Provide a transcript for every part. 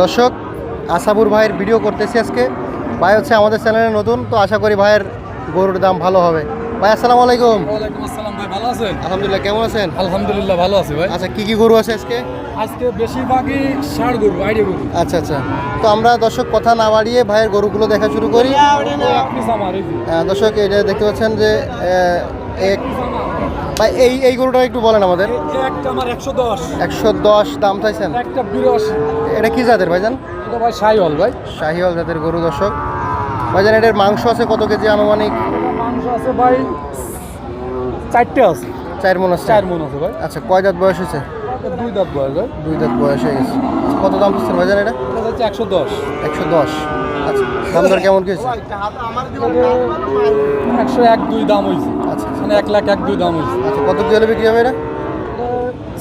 দর্শক আশাবুর ভাইয়ের ভিডিও করতেছি আজকে। ভাই হচ্ছে আমাদের চ্যানেলে নতুন তো আশা করি ভাইয়ের গরুর দাম ভালো হবে। ভাই আসসালামু আলাইকুম। আসসালাম ভাই ভালো আছেন? আলহামদুলিল্লাহ কেমন আছেন? আলহামদুলিল্লাহ ভালো আছি ভাই। আচ্ছা কি কি গরু আছে আজকে? আজকে বেশিরভাগই ষাড় গরু আইডি গরু। আচ্ছা আচ্ছা। তো আমরা দর্শক কথা না বাড়িয়ে ভাইয়ের গরুগুলো দেখা শুরু করি। দর্শক এটা দেখতে পাচ্ছেন যে এক ভাই এই এই গরুটা একটু বলেন আমাদের। একটা আমার একশো দশ। একশো দশ দাম চাইছেন? একটা বিরাশি। এটা কি জাতের ভাইজান? এটা ভাই হল ভাই। শাহিওয়াল জাতের গরু দর্শক। ভাইজান এটার মাংস আছে কত কেজি আনুমানিক? মাংস আছে ভাই চারটে আছে। চার মন আছে? চার মন আছে ভাই। আচ্ছা কয় দাঁত বয়স হয়েছে? দুই দাঁত বয়স ভাই। দুই দাঁত বয়স হয়ে গেছে। কত দাম পাচ্ছেন ভাইজান এটা? একশো দশ। একশো দশ। দাম দর কেমন কি হয়েছে? একশো এক দুই দাম হয়েছে। আচ্ছা আচ্ছা। মানে এক লাখ এক দুই দাম হয়েছে। আচ্ছা কত কি হলে বিক্রি হবে এটা?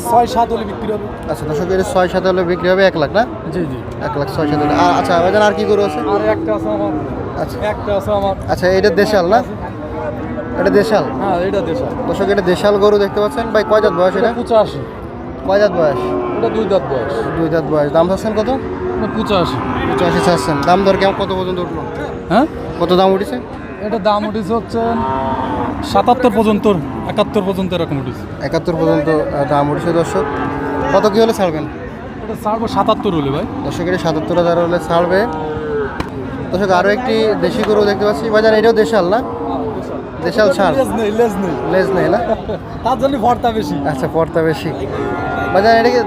ছয় সাত হলে বিক্রি হবে। আচ্ছা দর্শক এটা ছয় সাত হলে বিক্রি হবে এক লাখ না? জি জি। এক লাখ ছয় সাত হলে। আর আচ্ছা ভাইজান আর কি গরু আছে? আর একটা আছে আমার। আচ্ছা। একটা আছে আমার। আচ্ছা এটা দেশাল না? এটা দেশাল? হ্যাঁ এটা দেশা দর্শক এটা দেশাল গরু দেখতে পাচ্ছেন। ভাই কয় দাঁত বয়স এটা? এটা পঁচাশি। কয় দাঁত বয়স? এটা দুই দাঁত বয়স। দুই দাঁত বয়স। দাম চাচ্ছেন কত? পঁচাশি। পঁচাশি চাচ্ছেন। দাম দর কেমন? কত পর্যন্ত উঠল? হ্যাঁ? কত দাম উঠেছে? এটা দাম উঠেছে হচ্ছে সাতাত্তর পর্যন্ত একাত্তর পর্যন্ত এরকম উঠেছে। একাত্তর পর্যন্ত দাম উঠেছে দর্শক। কত কি হলে ছাড়বেন? এটা ছাড়বো সাতাত্তর হলে ভাই। দর্শক এটা সাতাত্তর হাজার হলে ছাড়বে। দর্শক আরও একটি দেশি গরু দেখতে পাচ্ছি। বাজার এটাও দেশাল না? দেশাল ছাড়। লেজ নেই লেজ নেই। লেজ নেই না? তার জন্য ভরটা বেশি। আচ্ছা পড়তা বেশি। বাজার এটা কি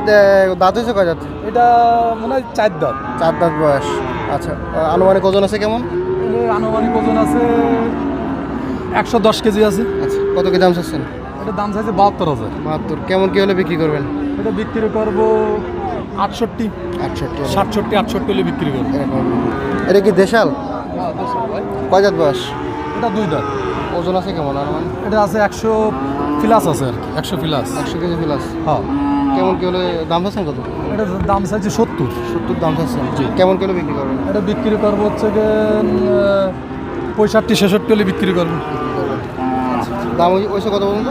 দাঁত হয়েছে কয় দাঁত এটা মনে হয় চার দাঁত। চার দাঁত বয়স। আচ্ছা আনুমানিক ওজন আছে কেমন? আনুমানিক ওজন আছে একশো দশ কেজি আছে। আচ্ছা কত কি দাম চাচ্ছেন? এটা দাম চাইছে বাহাত্তর হাজার। বাহাত্তর কেমন কি হলে বিক্রি করবেন? এটা বিক্রি করব আটষট্টি। আটষট্টি সাতষট্টি আটষট্টি হলে বিক্রি করব। এটা কি দেশাল? কয় দাঁত বয়স? এটা দুই দাঁত। ওজন আছে কেমন আনুমানিক? এটা আছে একশো ফিলাস আছে আর কি একশো ফিলাস। একশো কেজি প্লাস হ্যাঁ। কেমন কি হলে দাম চাচ্ছেন কত? এটা দাম চাইছে সত্তর। সত্তর দাম চাচ্ছেন। কেমন কি হলে বিক্রি করবেন? এটা বিক্রি করব হচ্ছে আহ, পঁয়ষট্টি ছেষট্টি হলে বিক্রি করব। দাম ওই- ওইসে কত পর্যন্ত?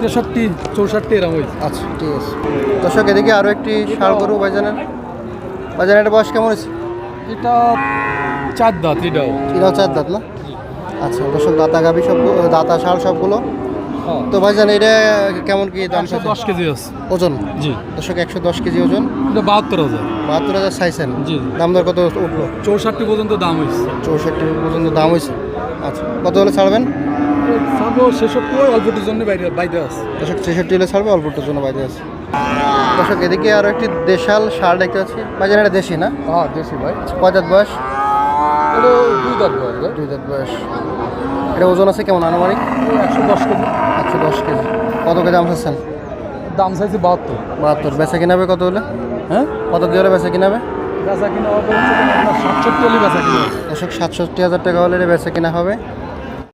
তেষট্টি চৌষট্টি এরকম হয়েছে আচ্ছা ঠিক আছে। দর্শক এদিকে আরও একটি ষাড় গরু বাজানের বাজানের বয়স কেমন হয়েছে? এটা চার দাঁত এটাও। এটাও চার দাঁত না? আচ্ছা দর্শক দাতা গাবি সব দাতা ষাড় সবগুলো তো ভাইজান এটা কেমন কি দাম একশো চাচ্ছেন? দশ কেজি আছে। ওজন? জি। দর্শক একশো দশ কেজি ওজন? বাহাত্তর হাজার। বাহাত্তর হাজার চাইছেন? জি। দাম দর কত উঠল? চৌষট্টি পর্যন্ত দাম হয়েছে। চৌষট্টি পর্যন্ত দাম হয়েছে। আচ্ছা কত হলে ছাড়বেন? ছাড়বো ছেষট্টি অল্পটির জন্য বাইরে বাইরে আছে। দর্শক ছেষট্টি হলে ছাড়বে অল্পটার জন্য বাইরে আছে। দর্শক এদিকে আরও একটি দেশাল সার দেখতে পাচ্ছি। ভাইজান এটা দেশি না? হ্যাঁ দেশি ভাই। কয় দাঁত বয়স? এটা দুই দাঁত বয়স দুই দাঁত বয়স। এটা ওজন আছে কেমন আনুমানিক? একশো দশ কেজি। একশো দশ কেজি। কত কেজি দাম চাচ্ছেন? দাম চাইছি বাহাত্তর। বাহাত্তর। বেচা কিনাবে কত হলে? হ্যাঁ? কত কি হলে বেচা কিনাবে বেচা কিনা হবে সাতষট্টি হলে বেচা কিনা হবে। সাতষট্টি হাজার টাকা হলে এটা বেচা কিনা হবে।